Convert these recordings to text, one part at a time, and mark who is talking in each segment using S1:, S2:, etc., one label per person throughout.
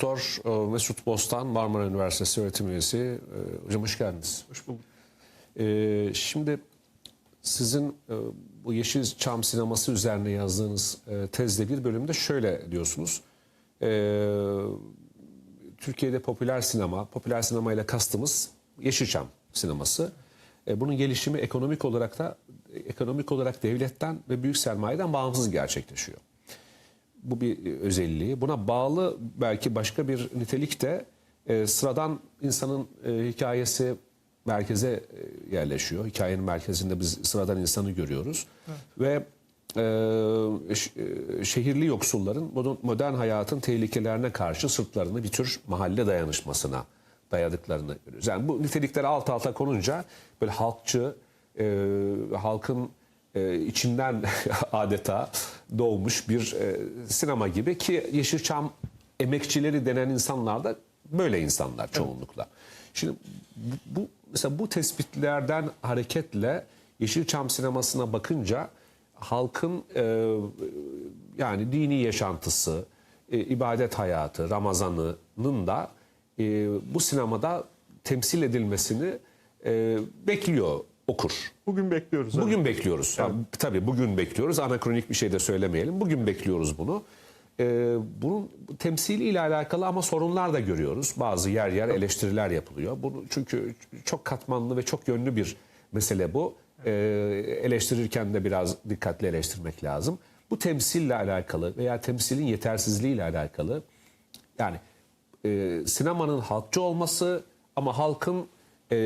S1: Doktor e, Mesut Bostan, Marmara Üniversitesi öğretim üyesi. E, Hocam hoş geldiniz.
S2: Hoş bulduk.
S1: E, Şimdi sizin bu Yeşilçam sineması üzerine yazdığınız tezde bir bölümde şöyle diyorsunuz. Türkiye'de popüler sinema, popüler sinema ile kastımız Yeşilçam sineması. Bunun gelişimi ekonomik olarak da ekonomik olarak devletten ve büyük sermayeden bağımsız gerçekleşiyor. Bu bir özelliği. Buna bağlı belki başka bir nitelik de e, sıradan insanın e, hikayesi merkeze e, yerleşiyor. Hikayenin merkezinde biz sıradan insanı görüyoruz. Ve e, e, şehirli yoksulların modern- hayatın tehlikelerine karşı sırtlarını bir tür mahalle dayanışmasına dayadıklarını görüyoruz. Yani bu nitelikler alt alta konunca böyle halkçı, e, halkın e, içinden adeta doğmuş bir e, sinema gibi ki Yeşilçam emekçileri denen insanlar da böyle insanlar çoğunlukla. Şimdi bu, bu mesela bu tespitlerden hareketle Yeşilçam sinemasına bakınca halkın e, yani dini yaşantısı, e, ibadet hayatı, Ramazan'ının da e, bu sinemada temsil edilmesini e, bekliyor okur.
S2: Bugün bekliyoruz. evet.
S1: Bugün bekliyoruz. Ha, tabii bugün bekliyoruz. Anakronik bir şey de söylemeyelim. Bugün bekliyoruz bunu. Ee, bunun temsiliyle alakalı ama sorunlar da görüyoruz. Bazı yer yer eleştiriler yapılıyor. Bunu çünkü çok katmanlı ve çok yönlü bir mesele bu. Ee, eleştirirken de biraz dikkatli eleştirmek lazım. Bu temsille alakalı veya temsilin yetersizliğiyle alakalı yani e, sinemanın halkçı olması ama halkın e,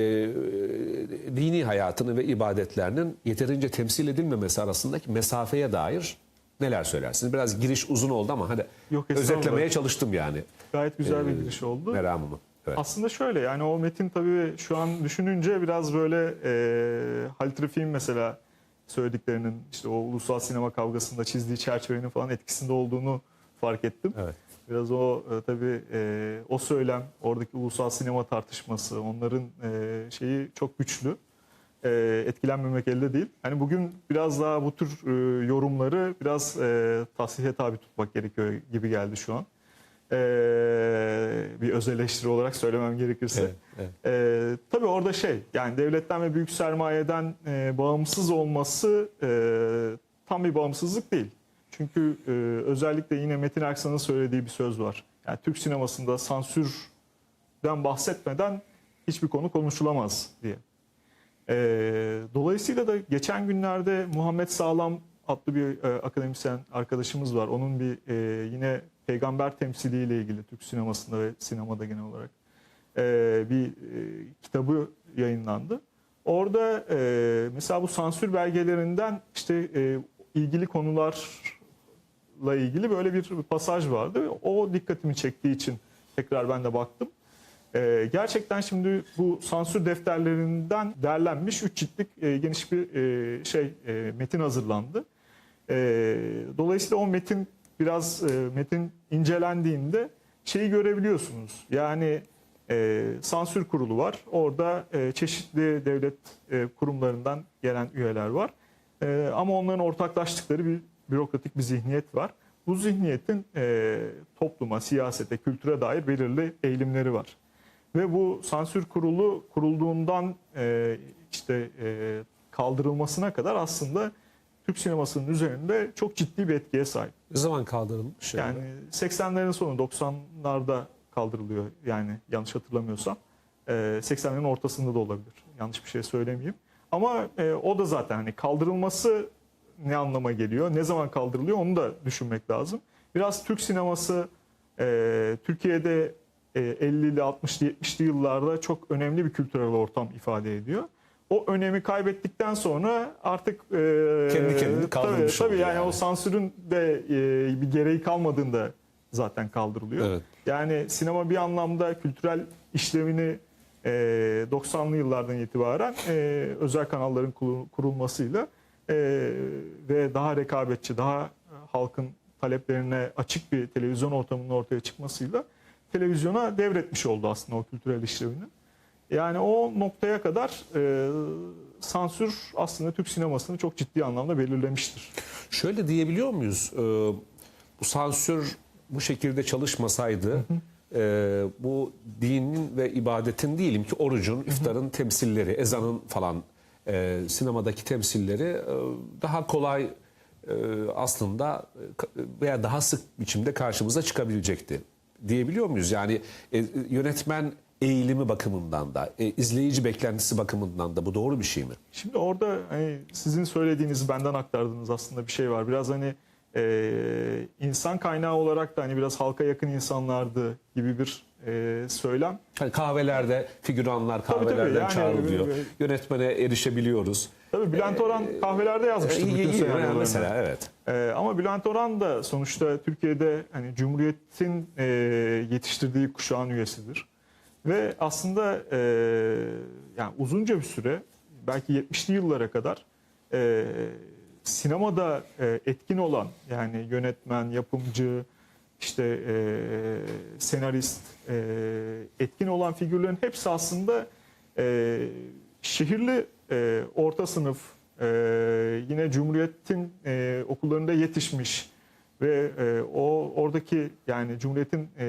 S1: dini hayatını ve ibadetlerinin yeterince temsil edilmemesi arasındaki mesafeye dair neler söylersiniz? Biraz giriş uzun oldu ama hadi
S2: Yok,
S1: özetlemeye çalıştım yani
S2: Gayet güzel bir
S1: Ee,
S2: giriş oldu.
S1: meramımı. Evet.
S2: Aslında şöyle yani o metin tabii şu an düşününce biraz böyle e, Halit Refik'in mesela söylediklerinin işte o ulusal sinema kavgasında çizdiği çerçevenin falan etkisinde olduğunu fark ettim.
S1: Evet.
S2: Biraz o e, tabii e, o söylem, oradaki ulusal sinema tartışması, onların e, şeyi çok güçlü. E, etkilenmemek elde değil. Hani bugün biraz daha bu tür e, yorumları biraz e, tasfiye tabi tutmak gerekiyor gibi geldi şu an. E, bir öz eleştiri olarak söylemem gerekirse.
S1: Evet, evet.
S2: E, tabii orada şey yani devletten ve büyük sermayeden e, bağımsız olması e, tam bir bağımsızlık değil. Çünkü e, özellikle yine Metin Erksan'ın söylediği bir söz var. Yani Türk sinemasında sansürden bahsetmeden hiçbir konu konuşulamaz diye. E, dolayısıyla da geçen günlerde Muhammed Sağlam adlı bir e, akademisyen arkadaşımız var. Onun bir e, yine peygamber temsiliyle ilgili Türk sinemasında ve sinemada genel olarak e, bir e, kitabı yayınlandı. Orada e, mesela bu sansür belgelerinden işte e, ilgili konularla ilgili böyle bir pasaj vardı. O dikkatimi çektiği için tekrar ben de baktım. E, gerçekten şimdi bu sansür defterlerinden derlenmiş üç ciltlik e, geniş bir e, şey e, metin hazırlandı. E, dolayısıyla o metin biraz e, metin incelendiğinde şeyi görebiliyorsunuz. Yani e, sansür kurulu var. Orada e, çeşitli devlet e, kurumlarından gelen üyeler var. E, ama onların ortaklaştıkları bir bürokratik bir zihniyet var. Bu zihniyetin e, topluma, siyasete, kültüre dair belirli eğilimleri var. Ve bu sansür kurulu kurulduğundan e, işte e, kaldırılmasına kadar aslında Türk sinemasının üzerinde çok ciddi bir etkiye sahip.
S1: Ne zaman kaldırılmış?
S2: Yani 80'lerin sonu 90'larda kaldırılıyor yani yanlış hatırlamıyorsam. Ee, 80'lerin ortasında da olabilir. Yanlış bir şey söylemeyeyim. Ama e, o da zaten hani kaldırılması ne anlama geliyor, ne zaman kaldırılıyor onu da düşünmek lazım. Biraz Türk sineması e, Türkiye'de e, 50'li, 60'lı, 70'li yıllarda çok önemli bir kültürel ortam ifade ediyor. O önemi kaybettikten sonra artık e,
S1: Kendi kendini kaldırmış
S2: tabii, tabii yani,
S1: yani.
S2: o sansürün de e, bir gereği kalmadığında zaten kaldırılıyor.
S1: Evet.
S2: Yani sinema bir anlamda kültürel işlevini e, 90'lı yıllardan itibaren e, özel kanalların kurulmasıyla e, ve daha rekabetçi, daha e, halkın taleplerine açık bir televizyon ortamının ortaya çıkmasıyla televizyona devretmiş oldu aslında o kültürel işlevini. Yani o noktaya kadar e, sansür aslında Türk sinemasını çok ciddi anlamda belirlemiştir.
S1: Şöyle diyebiliyor muyuz? Ee, bu sansür bu şekilde çalışmasaydı e, bu dinin ve ibadetin diyelim ki orucun, iftarın temsilleri, ezanın falan e, sinemadaki temsilleri e, daha kolay e, aslında e, veya daha sık biçimde karşımıza çıkabilecekti diyebiliyor muyuz? Yani e, yönetmen eğilimi bakımından da, e, izleyici beklentisi bakımından da bu doğru bir şey mi?
S2: Şimdi orada hani sizin söylediğiniz benden aktardığınız aslında bir şey var. Biraz hani e, insan kaynağı olarak da hani biraz halka yakın insanlardı gibi bir e, söylem.
S1: Hani kahvelerde figüranlar
S2: Tabii, tabii.
S1: kahvelerden
S2: Yani,
S1: çağrılıyor.
S2: e, e,
S1: Yönetmene erişebiliyoruz.
S2: Tabii Bülent Orhan kahvelerde yazmıştı
S1: İyi,
S2: bütün senaryolarını.
S1: mesela evet.
S2: Ee, ama Bülent Orhan da sonuçta Türkiye'de hani Cumhuriyet'in e, yetiştirdiği kuşağın üyesidir. Ve aslında e, yani uzunca bir süre belki 70'li yıllara kadar e, sinemada e, etkin olan yani yönetmen, yapımcı, işte e, senarist e, etkin olan figürlerin hepsi aslında e, şehirli e, orta sınıf e, yine Cumhuriyet'in e, okullarında yetişmiş ve e, o oradaki yani Cumhuriyet'in e,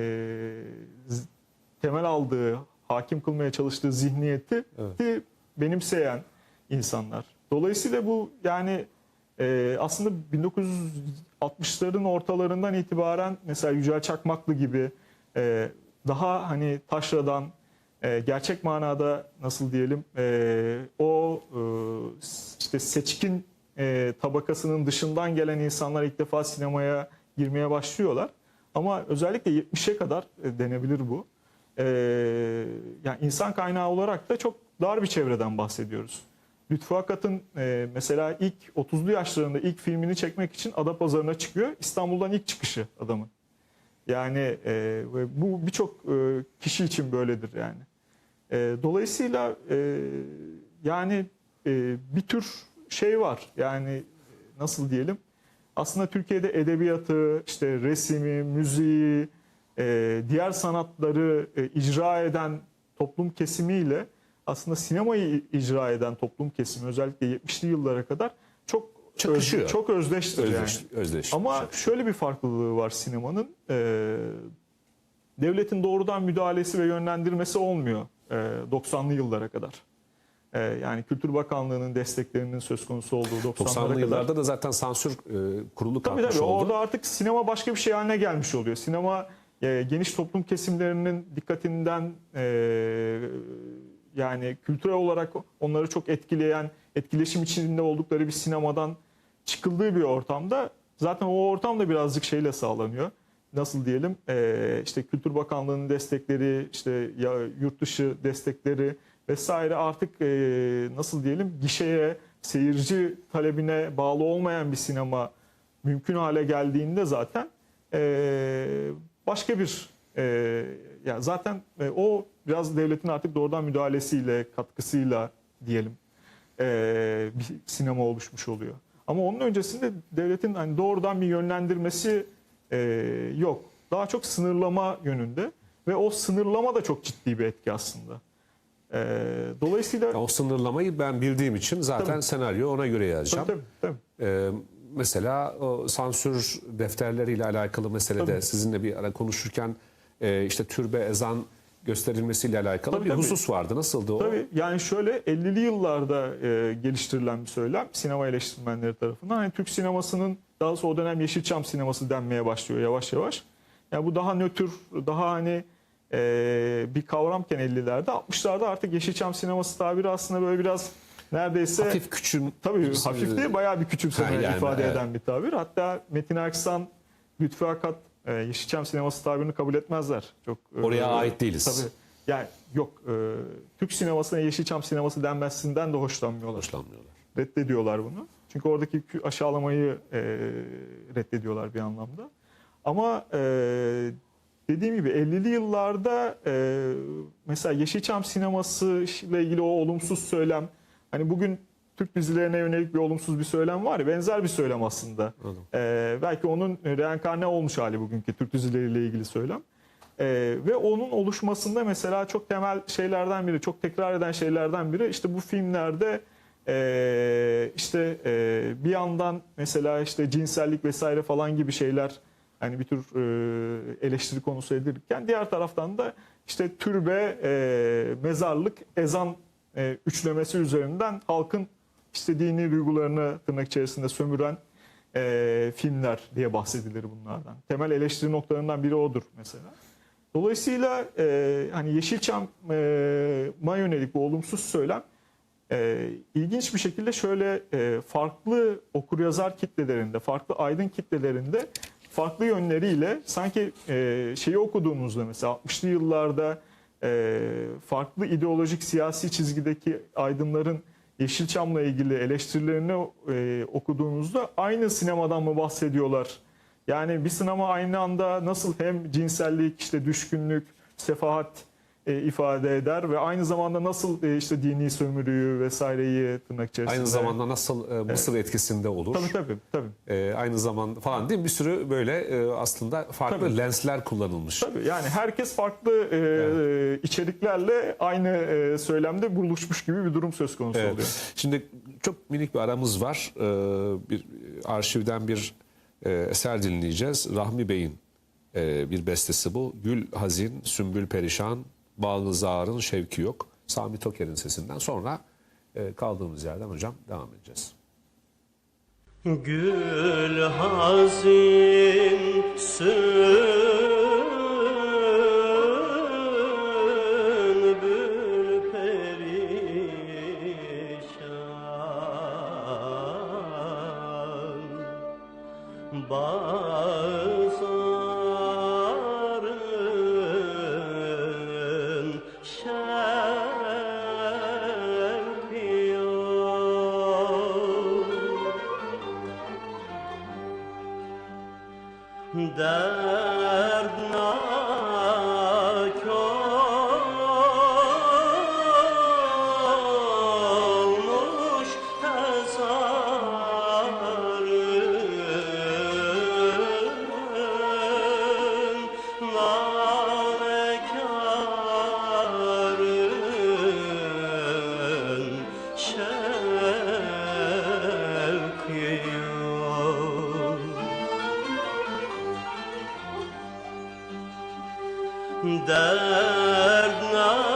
S2: temel aldığı, hakim kılmaya çalıştığı zihniyeti
S1: Evet.
S2: benimseyen insanlar. Dolayısıyla bu yani e, aslında 1960'ların ortalarından itibaren mesela Yücel Çakmaklı gibi e, daha hani taşradan e, gerçek manada nasıl diyelim e, o e, işte seçkin e, tabakasının dışından gelen insanlar ilk defa sinemaya girmeye başlıyorlar. Ama özellikle 70'e kadar e, denebilir bu. E, yani insan kaynağı olarak da çok dar bir çevreden bahsediyoruz. Lütfü Akat'ın e, mesela ilk 30'lu yaşlarında ilk filmini çekmek için Adapazarı'na çıkıyor. İstanbul'dan ilk çıkışı adamın. Yani e, bu birçok e, kişi için böyledir yani. E, dolayısıyla e, yani e, bir tür şey var. Yani nasıl diyelim? Aslında Türkiye'de edebiyatı, işte resimi, müziği, e, diğer sanatları e, icra eden toplum kesimiyle aslında sinemayı icra eden toplum kesimi özellikle 70'li yıllara kadar çok
S1: Çakışıyor.
S2: öz- çok özdeştir yani.
S1: Özdeş, özdeş.
S2: Ama şöyle bir farklılığı var sinemanın. Ee, devletin doğrudan müdahalesi ve yönlendirmesi olmuyor e, 90'lı yıllara kadar. E, yani Kültür Bakanlığı'nın desteklerinin söz konusu olduğu 90'lara
S1: 90'lı
S2: kadar.
S1: yıllarda da zaten sansür e, kurulu
S2: Tabii
S1: kalkmış
S2: tabii
S1: oldu.
S2: orada artık sinema başka bir şey haline gelmiş oluyor. Sinema e, geniş toplum kesimlerinin dikkatinden e, yani kültürel olarak onları çok etkileyen, etkileşim içinde oldukları bir sinemadan çıkıldığı bir ortamda zaten o ortam da birazcık şeyle sağlanıyor. Nasıl diyelim e, işte Kültür Bakanlığı'nın destekleri, işte ya, yurt dışı destekleri vesaire artık e, nasıl diyelim gişeye, seyirci talebine bağlı olmayan bir sinema mümkün hale geldiğinde zaten e, başka bir e, ya zaten o biraz devletin artık doğrudan müdahalesiyle katkısıyla diyelim e, bir sinema oluşmuş oluyor. Ama onun öncesinde devletin hani doğrudan bir yönlendirmesi e, yok. Daha çok sınırlama yönünde ve o sınırlama da çok ciddi bir etki aslında. E, dolayısıyla
S1: O sınırlamayı ben bildiğim için zaten
S2: Tabii.
S1: senaryo ona göre yazacağım.
S2: tabii, tabii, tabii.
S1: Ee, mesela o sansür defterleriyle alakalı meselede
S2: Tabii.
S1: sizinle bir ara konuşurken e, işte türbe ezan gösterilmesiyle alakalı
S2: Tabii,
S1: bir
S2: tabii.
S1: husus vardı. Nasıldı o?
S2: Tabii yani şöyle 50'li yıllarda e, geliştirilen bir söylem sinema eleştirmenleri tarafından. Hani Türk sinemasının daha doğrusu o dönem Yeşilçam sineması denmeye başlıyor yavaş yavaş. Yani bu daha nötr, daha hani e, bir kavramken 50'lerde 60'larda artık Yeşilçam sineması tabiri aslında böyle biraz neredeyse
S1: Hafif küçüm.
S2: Tabii hafif değil bayağı bir küçümseme
S1: yani,
S2: ifade
S1: evet.
S2: eden bir tabir. Hatta Metin Erksan, Lütfü Akat e, Yeşilçam sineması tabirini kabul etmezler. Çok e,
S1: Oraya ait değiliz.
S2: Tabii. Yani yok e, Türk sinemasına Yeşilçam sineması denmesinden de hoşlanmıyorlar.
S1: Hoşlanmıyorlar.
S2: Reddediyorlar bunu. Çünkü oradaki aşağılamayı e, reddediyorlar bir anlamda. Ama e, dediğim gibi 50'li yıllarda e, mesela Yeşilçam sineması ile ilgili o olumsuz söylem hani bugün Türk dizilerine yönelik bir olumsuz bir söylem var ya benzer bir söylem aslında.
S1: Anladım.
S2: E, belki onun reenkarne olmuş hali bugünkü Türk dizileriyle ilgili söylem. E, ve onun oluşmasında mesela çok temel şeylerden biri, çok tekrar eden şeylerden biri işte bu filmlerde e, işte e, bir yandan mesela işte cinsellik vesaire falan gibi şeyler hani bir tür e, eleştiri konusu edilirken diğer taraftan da işte türbe, e, mezarlık, ezan e, üçlemesi üzerinden halkın işte dini duygularını tırnak içerisinde sömüren e, filmler diye bahsedilir bunlardan. Temel eleştiri noktalarından biri odur mesela. Dolayısıyla e, hani Yeşilçam'a yönelik bu olumsuz söylem e, ilginç bir şekilde şöyle e, farklı okuryazar kitlelerinde, farklı aydın kitlelerinde farklı yönleriyle sanki e, şeyi okuduğumuzda mesela 60'lı yıllarda e, farklı ideolojik siyasi çizgideki aydınların Yeşilçam'la ilgili eleştirilerini e, okuduğunuzda aynı sinemadan mı bahsediyorlar? Yani bir sinema aynı anda nasıl hem cinsellik, işte düşkünlük, sefahat e, ifade eder ve aynı zamanda nasıl e, işte dini sömürüyü vesaireyi tırnak içerisinde.
S1: Aynı zamanda nasıl e, Mısır etkisinde olur.
S2: Tabii tabii. tabii.
S1: E, aynı zamanda falan değil mi? Bir sürü böyle e, aslında farklı
S2: Tabii.
S1: lensler kullanılmış.
S2: Tabii yani herkes farklı e, içeriklerle aynı e, söylemde buluşmuş gibi bir durum söz konusu
S1: Evet.
S2: oluyor.
S1: Şimdi çok minik bir aramız var. Bir arşivden bir e, eser dinleyeceğiz. Rahmi Bey'in e, bir bestesi bu. Gül hazin, sümbül perişan, bağlı zarın şevki yok. Sami Toker'in sesinden sonra e, kaldığımız yerden hocam devam edeceğiz.
S3: Gül hazin sünbül perişan derdnak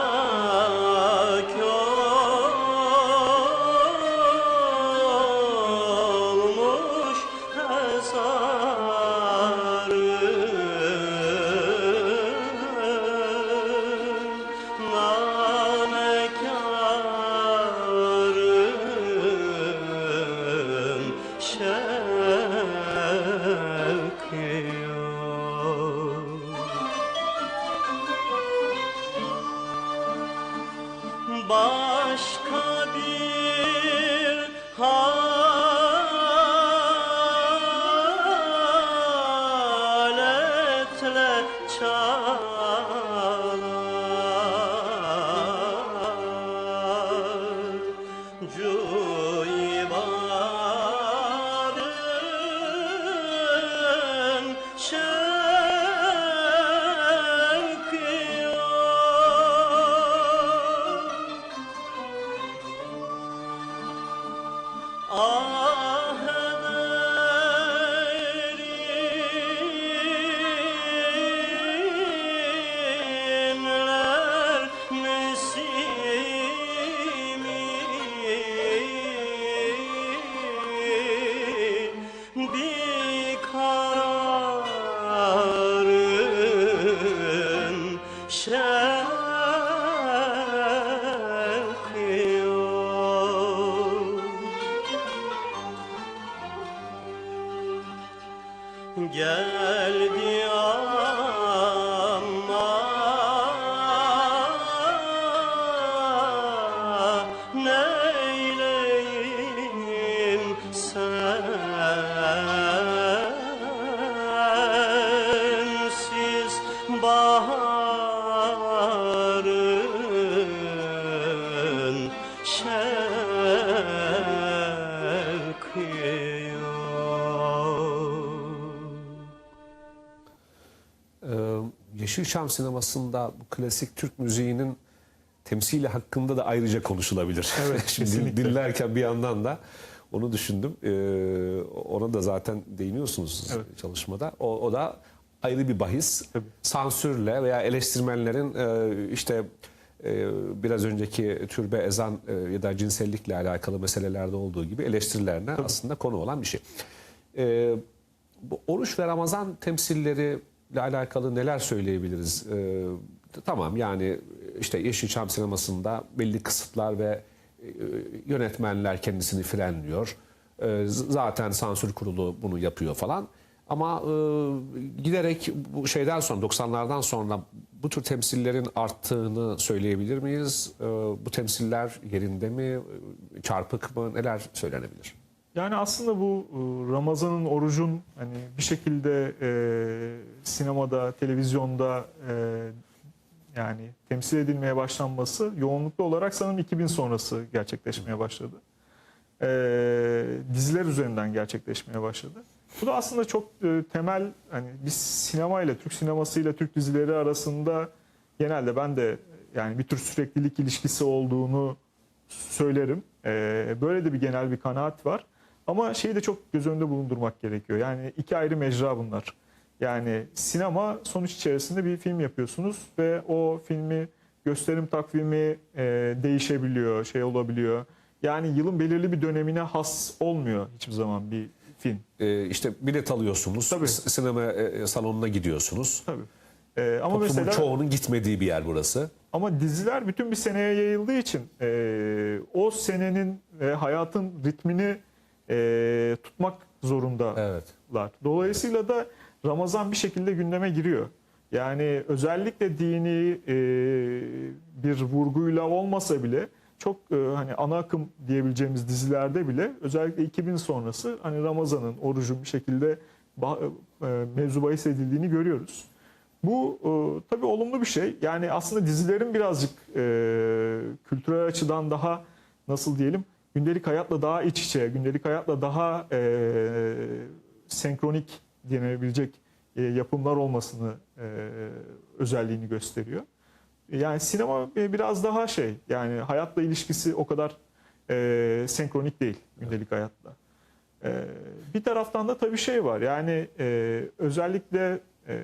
S3: neyleyim sensiz.
S1: Ee, Yeşilçam sinemasında klasik Türk müziğinin temsili hakkında da ayrıca konuşulabilir.
S2: Evet,
S1: Şimdi
S2: kesinlikle.
S1: dinlerken bir yandan da Onu düşündüm. Ee, ona da zaten değiniyorsunuz
S2: Evet.
S1: çalışmada. O, o da ayrı bir bahis.
S2: Tabii.
S1: Sansürle veya eleştirmenlerin e, işte e, biraz önceki türbe ezan e, ya da cinsellikle alakalı meselelerde olduğu gibi eleştirilerine aslında konu olan bir şey. E, bu oruç ve Ramazan temsilleriyle alakalı neler söyleyebiliriz? E, tamam yani işte Yeşilçam sinemasında belli kısıtlar ve e, yönetmenler kendisini frenliyor. E, zaten sansür kurulu bunu yapıyor falan. Ama e, giderek bu şeyden sonra 90'lardan sonra bu tür temsillerin arttığını söyleyebilir miyiz? Bu temsiller yerinde mi? Çarpık mı? Neler söylenebilir?
S2: Yani aslında bu Ramazan'ın, orucun hani bir şekilde e, sinemada, televizyonda e, yani temsil edilmeye başlanması yoğunluklu olarak sanırım 2000 sonrası gerçekleşmeye başladı. E, diziler üzerinden gerçekleşmeye başladı. Bu da aslında çok e, temel hani biz sinemayla, Türk sinemasıyla Türk dizileri arasında genelde ben de yani bir tür süreklilik ilişkisi olduğunu söylerim. Ee, böyle de bir genel bir kanaat var. Ama şeyi de çok göz önünde bulundurmak gerekiyor. Yani iki ayrı mecra bunlar. Yani sinema sonuç içerisinde bir film yapıyorsunuz ve o filmi gösterim takvimi e, değişebiliyor, şey olabiliyor. Yani yılın belirli bir dönemine has olmuyor hiçbir zaman bir film.
S1: E, işte bilet alıyorsunuz,
S2: Tabii.
S1: sinema e, salonuna gidiyorsunuz.
S2: Tabii. Ee, ama
S1: Toplumun
S2: mesela
S1: çoğunun gitmediği bir yer burası.
S2: Ama diziler bütün bir seneye yayıldığı için e, o senenin ve hayatın ritmini e, tutmak zorundalar.
S1: Evet.
S2: Dolayısıyla da Ramazan bir şekilde gündeme giriyor. Yani özellikle dini e, bir vurguyla olmasa bile çok e, hani ana akım diyebileceğimiz dizilerde bile özellikle 2000 sonrası hani Ramazan'ın orucun bir şekilde e, mevzu bahis edildiğini görüyoruz. Bu e, tabii olumlu bir şey. Yani aslında dizilerin birazcık e, kültürel açıdan daha nasıl diyelim gündelik hayatla daha iç içe, gündelik hayatla daha e, senkronik denebilecek e, yapımlar olmasını e, özelliğini gösteriyor. Yani sinema biraz daha şey yani hayatla ilişkisi o kadar e, senkronik değil gündelik hayatla. E, bir taraftan da tabii şey var yani e, özellikle e,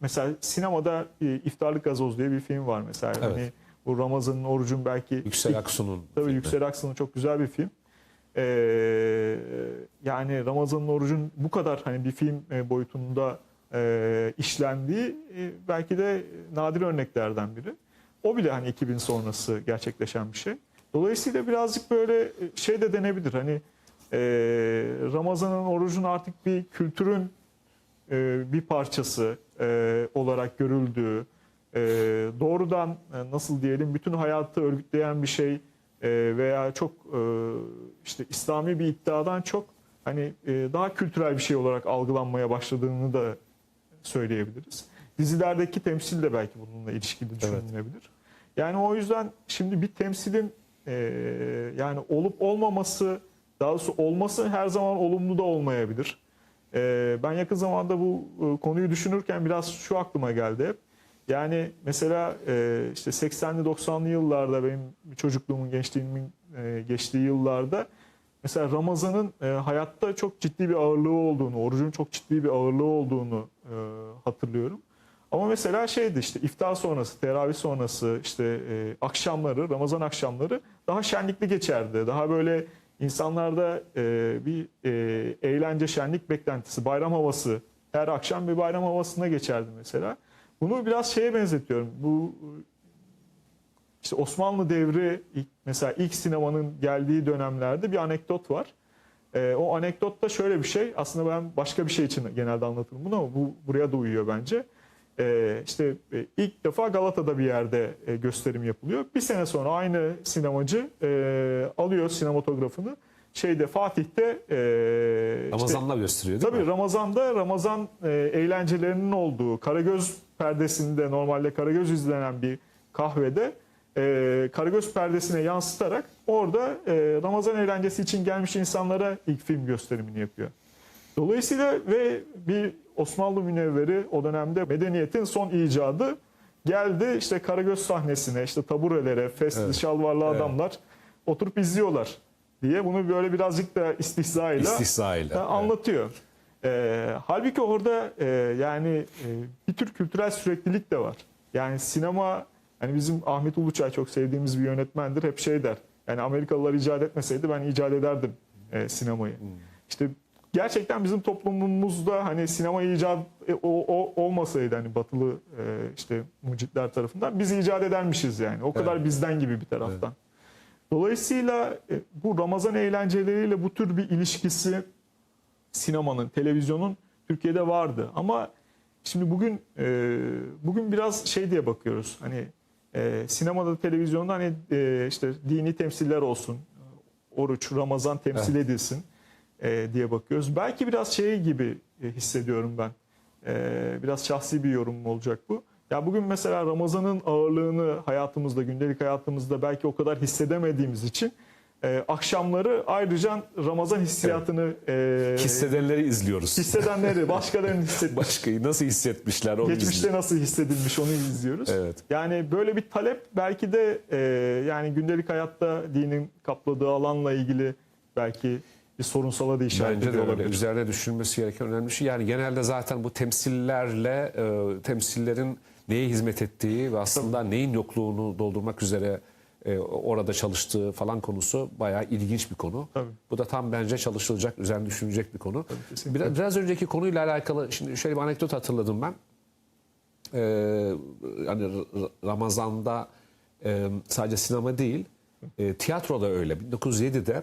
S2: mesela sinemada e, İftarlık Gazoz diye bir film var mesela.
S1: Evet.
S2: Hani bu Ramazan'ın orucun belki
S1: Yüksel Aksu'nun
S2: Tabii
S1: filmi.
S2: Yüksel Aksu'nun çok güzel bir film. Ee, yani Ramazan'ın orucun bu kadar hani bir film e, boyutunda e, işlendiği e, belki de nadir örneklerden biri. O bile hani 2000 sonrası gerçekleşen bir şey. Dolayısıyla birazcık böyle e, şey de denebilir. Hani e, Ramazan'ın orucun artık bir kültürün e, bir parçası e, olarak görüldüğü, e, doğrudan e, nasıl diyelim bütün hayatı örgütleyen bir şey e, veya çok e, işte İslami bir iddiadan çok hani e, daha kültürel bir şey olarak algılanmaya başladığını da söyleyebiliriz. Dizilerdeki temsil de belki bununla ilişkili düşünülebilir. Yani o yüzden şimdi bir temsilin e, yani olup olmaması daha doğrusu olması her zaman olumlu da olmayabilir. Ee, ben yakın zamanda bu e, konuyu düşünürken biraz şu aklıma geldi hep. Yani mesela e, işte 80'li 90'lı yıllarda benim çocukluğumun, gençliğimin e, geçtiği yıllarda mesela Ramazan'ın e, hayatta çok ciddi bir ağırlığı olduğunu, orucun çok ciddi bir ağırlığı olduğunu e, hatırlıyorum. Ama mesela şeydi işte iftar sonrası, teravih sonrası işte e, akşamları, Ramazan akşamları daha şenlikli geçerdi. Daha böyle insanlarda e, bir e, eğlence, şenlik beklentisi, bayram havası, her akşam bir bayram havasına geçerdi mesela. Bunu biraz şeye benzetiyorum. Bu işte Osmanlı devri mesela ilk sinemanın geldiği dönemlerde bir anekdot var. Ee, o anekdotta şöyle bir şey. Aslında ben başka bir şey için genelde anlatırım bunu ama bu buraya da uyuyor bence. Ee, işte e, ilk defa Galata'da bir yerde e, gösterim yapılıyor. Bir sene sonra aynı sinemacı e, alıyor sinematografını. Şeyde Fatih'te e, işte-
S1: Ramazan'la gösteriyor değil
S2: Tabii
S1: mi?
S2: Ramazan'da Ramazan e, eğlencelerinin olduğu Karagöz perdesinde normalde Karagöz izlenen bir kahvede e, Karagöz perdesine yansıtarak orada e, Ramazan eğlencesi için gelmiş insanlara ilk film gösterimini yapıyor. Dolayısıyla ve bir Osmanlı münevveri o dönemde medeniyetin son icadı geldi işte Karagöz sahnesine işte taburelere, fesli
S1: Evet.
S2: şalvarlı
S1: Evet.
S2: adamlar oturup izliyorlar. diye bunu böyle birazcık da istihzayla
S1: İstihzayla,
S2: da
S1: evet.
S2: Ee, halbuki orada e, yani e, bir tür kültürel süreklilik de var. Yani sinema hani bizim Ahmet Uluçay çok sevdiğimiz bir yönetmendir. Hep şey der. Yani Amerikalılar icat etmeseydi ben icat ederdim e, sinemayı.
S1: Hmm.
S2: İşte gerçekten bizim toplumumuzda hani sinema icat e, o, o olmasaydı hani batılı e, işte mucitler tarafından biz icat edermişiz yani. O kadar bizden gibi bir taraftan. Dolayısıyla e, bu Ramazan eğlenceleriyle bu tür bir ilişkisi sinemanın, televizyonun Türkiye'de vardı. Ama şimdi bugün e, bugün biraz şey diye bakıyoruz. Hani e, sinemada, televizyonda hani e, işte dini temsiller olsun, oruç, Ramazan temsil edilsin e, diye bakıyoruz. Belki biraz şey gibi e, hissediyorum ben. E, biraz şahsi bir yorum olacak bu. Ya bugün mesela Ramazan'ın ağırlığını hayatımızda, gündelik hayatımızda belki o kadar hissedemediğimiz için e, akşamları ayrıca Ramazan hissiyatını e,
S1: Hissedenleri izliyoruz.
S2: hissedenleri, başkalarının hissetmiş.
S1: Başkayı nasıl hissetmişler onu
S2: Geçmişte
S1: izliyoruz.
S2: nasıl hissedilmiş onu izliyoruz.
S1: Evet.
S2: Yani böyle bir talep belki de e, yani gündelik hayatta dinin kapladığı alanla ilgili belki bir sorunsala da işaret
S1: Bence de
S2: ediyor
S1: öyle.
S2: olabilir.
S1: Üzerine düşünülmesi gereken önemli bir şey. Yani genelde zaten bu temsillerle e, temsillerin neye hizmet ettiği ve aslında neyin yokluğunu doldurmak üzere e, orada çalıştığı falan konusu bayağı ilginç bir konu.
S2: Tabii.
S1: Bu da tam bence çalışılacak, üzerine düşünülecek bir konu.
S2: kesinlikle.
S1: biraz, biraz önceki konuyla alakalı şimdi şöyle bir anekdot hatırladım ben. Ee, yani Ramazan'da e, sadece sinema değil, e, tiyatro da öyle. 1907'de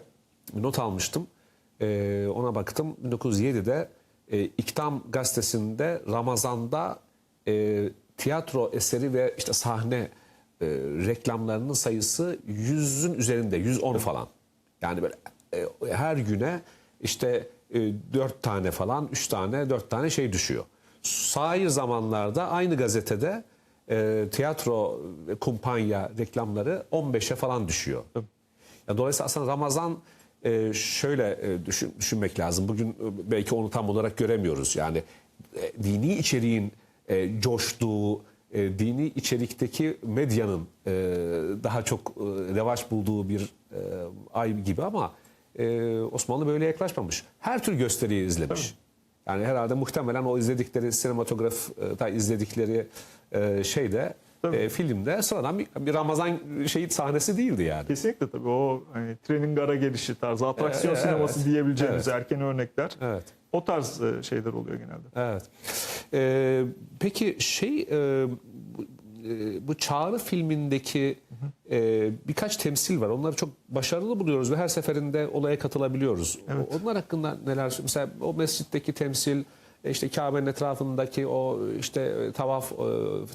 S1: bir not almıştım. E, ona baktım. 1907'de e, İktam gazetesinde Ramazan'da e, tiyatro eseri ve işte sahne e, reklamlarının sayısı 100'ün üzerinde, 110 falan. Yani böyle e, her güne işte e, 4 tane falan, 3 tane, 4 tane şey düşüyor. Sair zamanlarda aynı gazetede e, tiyatro ve kumpanya reklamları 15'e falan düşüyor. Ya dolayısıyla aslında Ramazan e, şöyle e, düşün- düşünmek lazım. Bugün e, belki onu tam olarak göremiyoruz. Yani e, dini içeriğin e, coştuğu, e, dini içerikteki medyanın e, daha çok e, revaç bulduğu bir e, ay gibi ama e, Osmanlı böyle yaklaşmamış. Her tür gösteriyi izlemiş. Yani herhalde muhtemelen o izledikleri sinematografta izledikleri e, şeyde e, filmde sıradan bir, bir Ramazan şeyi sahnesi değildi yani.
S2: Kesinlikle tabii o hani trenin gara gelişi tarzı atraksiyon
S1: Evet,
S2: sineması
S1: evet.
S2: diyebileceğimiz
S1: Evet.
S2: erken örnekler.
S1: Evet.
S2: O tarz e, şeyler oluyor genelde.
S1: Evet. Ee, peki şey e, bu, e, bu Çağrı filmindeki e, birkaç temsil var. Onları çok başarılı buluyoruz ve her seferinde olaya katılabiliyoruz. O- Onlar hakkında neler? Mesela o mescitteki temsil, e, işte Kabe'nin etrafındaki o işte e, tavaf e,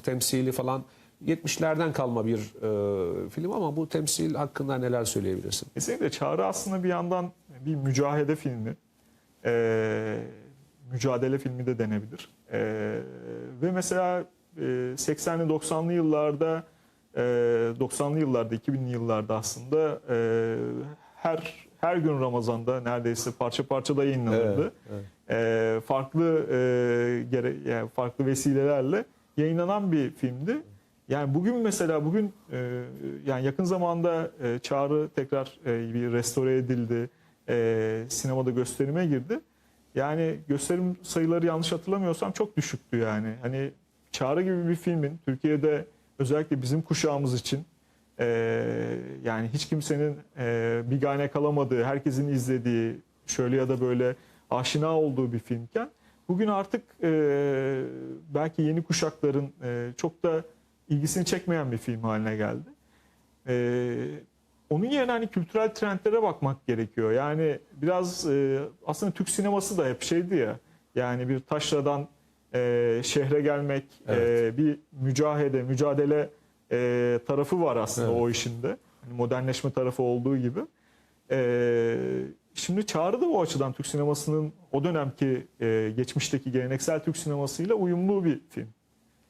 S1: temsili falan 70'lerden kalma bir e, film ama bu temsil hakkında neler söyleyebilirsin?
S2: Kesinlikle Çağrı aslında bir yandan bir mücahede filmi. Ee, mücadele filmi de denebilir. Ee, ve mesela e, 80'li 90'lı yıllarda e, 90'lı yıllarda 2000'li yıllarda aslında e, her her gün Ramazan'da neredeyse parça parça da yayınlanırdı. Ee, farklı e, gere, yani farklı vesilelerle yayınlanan bir filmdi. Yani bugün mesela bugün e, yani yakın zamanda e, Çağrı tekrar e, bir restore edildi. E, sinemada gösterime girdi. Yani gösterim sayıları yanlış hatırlamıyorsam çok düşüktü yani. Hani Çağrı gibi bir filmin Türkiye'de özellikle bizim kuşağımız için e, yani hiç kimsenin e, bigane kalamadığı, herkesin izlediği, şöyle ya da böyle aşina olduğu bir filmken bugün artık e, belki yeni kuşakların e, çok da ilgisini çekmeyen bir film haline geldi. E, onun yerine hani kültürel trendlere bakmak gerekiyor. Yani biraz e, aslında Türk sineması da hep şeydi ya. Yani bir taşradan e, şehre gelmek, e, bir mücahede, mücadele e, tarafı var aslında
S1: Evet.
S2: o işinde. Hani modernleşme tarafı olduğu gibi. E, şimdi Çağrı da o açıdan Türk sinemasının o dönemki e, geçmişteki geleneksel Türk sinemasıyla uyumlu bir film.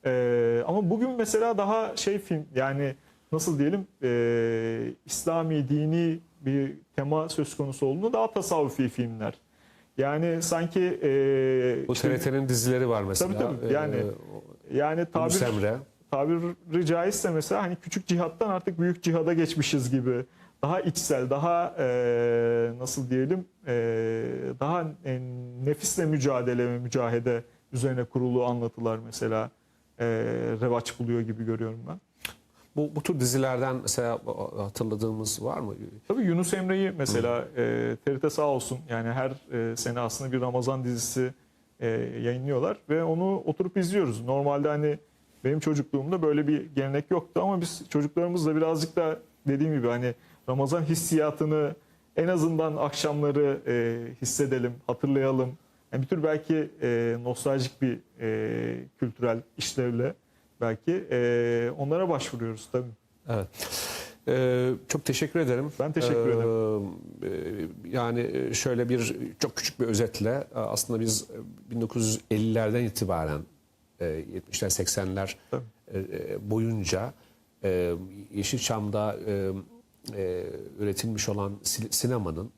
S2: E, ama bugün mesela daha şey film yani nasıl diyelim e, İslami, dini bir tema söz konusu olduğunda daha tasavvufi filmler. Yani sanki e,
S1: Bu
S2: işte-
S1: TRT'nin dizileri var mesela.
S2: Tabii, tabii. Yani
S1: Ee,
S2: yani tabir
S1: Yunus Emre.
S2: tabiri caizse mesela hani küçük cihattan artık büyük cihada geçmişiz gibi. Daha içsel, daha e, nasıl diyelim e, daha e, nefisle mücadele ve mücahede üzerine kurulu anlatılar mesela e, revaç buluyor gibi görüyorum ben.
S1: Bu, bu tür dizilerden mesela hatırladığımız var mı?
S2: Tabii Yunus Emre'yi mesela e, TRT sağ olsun yani her e, sene aslında bir Ramazan dizisi e, yayınlıyorlar ve onu oturup izliyoruz. Normalde hani benim çocukluğumda böyle bir gelenek yoktu ama biz çocuklarımızla birazcık da dediğim gibi hani Ramazan hissiyatını en azından akşamları e, hissedelim, hatırlayalım. Yani bir tür belki e, nostaljik bir e, kültürel işlevle belki e, onlara başvuruyoruz tabii.
S1: Evet. Ee, çok teşekkür ederim.
S2: Ben teşekkür
S1: ederim. yani şöyle bir çok küçük bir özetle aslında biz 1950'lerden itibaren e, 70'ler 80'ler
S2: Tabii.
S1: e, boyunca e, Yeşilçam'da e, e, üretilmiş olan si- sinemanın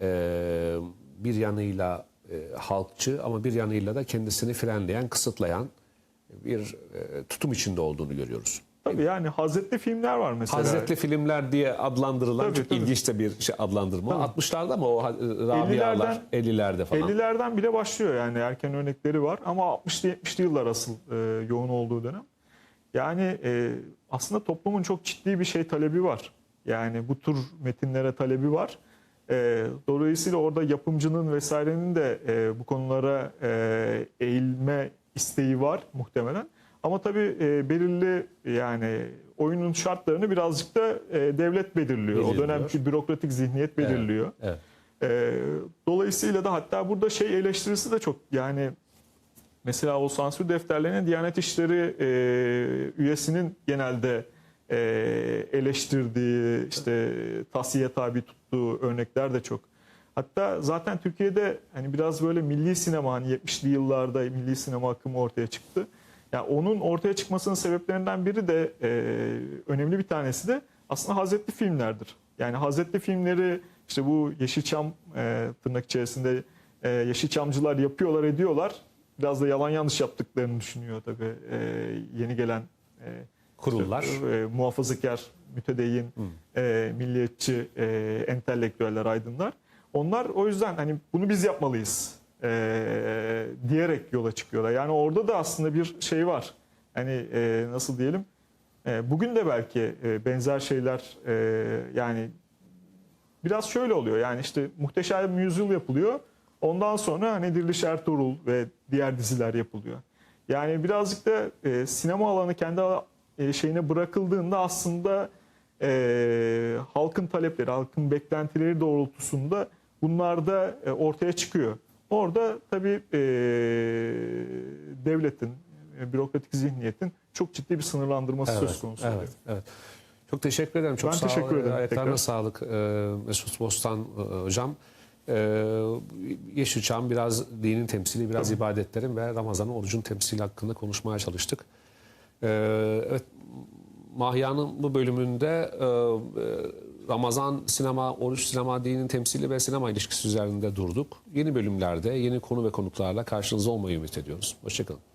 S1: e, bir yanıyla e, halkçı ama bir yanıyla da kendisini frenleyen, kısıtlayan bir e, tutum içinde olduğunu görüyoruz.
S2: Tabii yani hazretli filmler var mesela.
S1: Hazretli filmler diye adlandırılan
S2: Tabii,
S1: çok
S2: tabii.
S1: ilginç de bir şey adlandırma. 60'larda mı o Rabia'lar 50'lerde falan.
S2: 50'lerden bile başlıyor yani erken örnekleri var ama 60'lı 70'li yıllar asıl e, yoğun olduğu dönem. Yani e, aslında toplumun çok ciddi bir şey talebi var. Yani bu tür metinlere talebi var. E, dolayısıyla orada yapımcının vesairenin de e, bu konulara e, eğilme isteği var muhtemelen. Ama tabii e, belirli yani oyunun şartlarını birazcık da e, devlet belirliyor. O
S1: Belirliyor.
S2: dönemki bürokratik zihniyet belirliyor.
S1: Evet.
S2: Ee, dolayısıyla da hatta burada şey eleştirisi de çok yani mesela o sansür defterlerine Diyanet İşleri e, üyesinin genelde e, eleştirdiği işte tasiye tabi tuttuğu örnekler de çok. Hatta zaten Türkiye'de hani biraz böyle milli sinema hani 70'li yıllarda milli sinema akımı ortaya çıktı. Yani onun ortaya çıkmasının sebeplerinden biri de e, önemli bir tanesi de aslında Hazretli filmlerdir. Yani Hazretli filmleri işte bu Yeşilçam e, tırnak içerisinde e, Yeşilçamcılar yapıyorlar ediyorlar. Biraz da yalan yanlış yaptıklarını düşünüyor tabii e, yeni gelen e,
S1: Kurullar.
S2: işte, e, muhafazakar, mütedeyyin, e, milliyetçi, e, entelektüeller, aydınlar. Onlar o yüzden hani bunu biz yapmalıyız e, diyerek yola çıkıyorlar. Yani orada da aslında bir şey var. Hani e, nasıl diyelim? E, bugün de belki e, benzer şeyler e, yani biraz şöyle oluyor. Yani işte Muhteşem Yüzyıl yapılıyor. Ondan sonra hani Diriliş Ertuğrul ve diğer diziler yapılıyor. Yani birazcık da e, sinema alanı kendi e, şeyine bırakıldığında aslında e, halkın talepleri, halkın beklentileri doğrultusunda bunlar da e, ortaya çıkıyor. Orada tabii e, devletin, e, bürokratik zihniyetin çok ciddi bir sınırlandırması söz konusu oluyor.
S1: Evet, evet. Çok teşekkür ederim. Çok
S2: Ben
S1: sağ
S2: teşekkür ederim
S1: Ayaklarına sağlık e, Mesut Bostan e, hocam. E, Yeşilçam biraz dinin temsili, biraz ibadetlerin ve Ramazan'ın orucun temsili hakkında konuşmaya çalıştık. E, evet, Mahya'nın bu bölümünde e, e, Ramazan sinema, oruç sinema, dinin temsili ve sinema ilişkisi üzerinde durduk. Yeni bölümlerde yeni konu ve konuklarla karşınızda olmayı ümit ediyoruz. Hoşçakalın.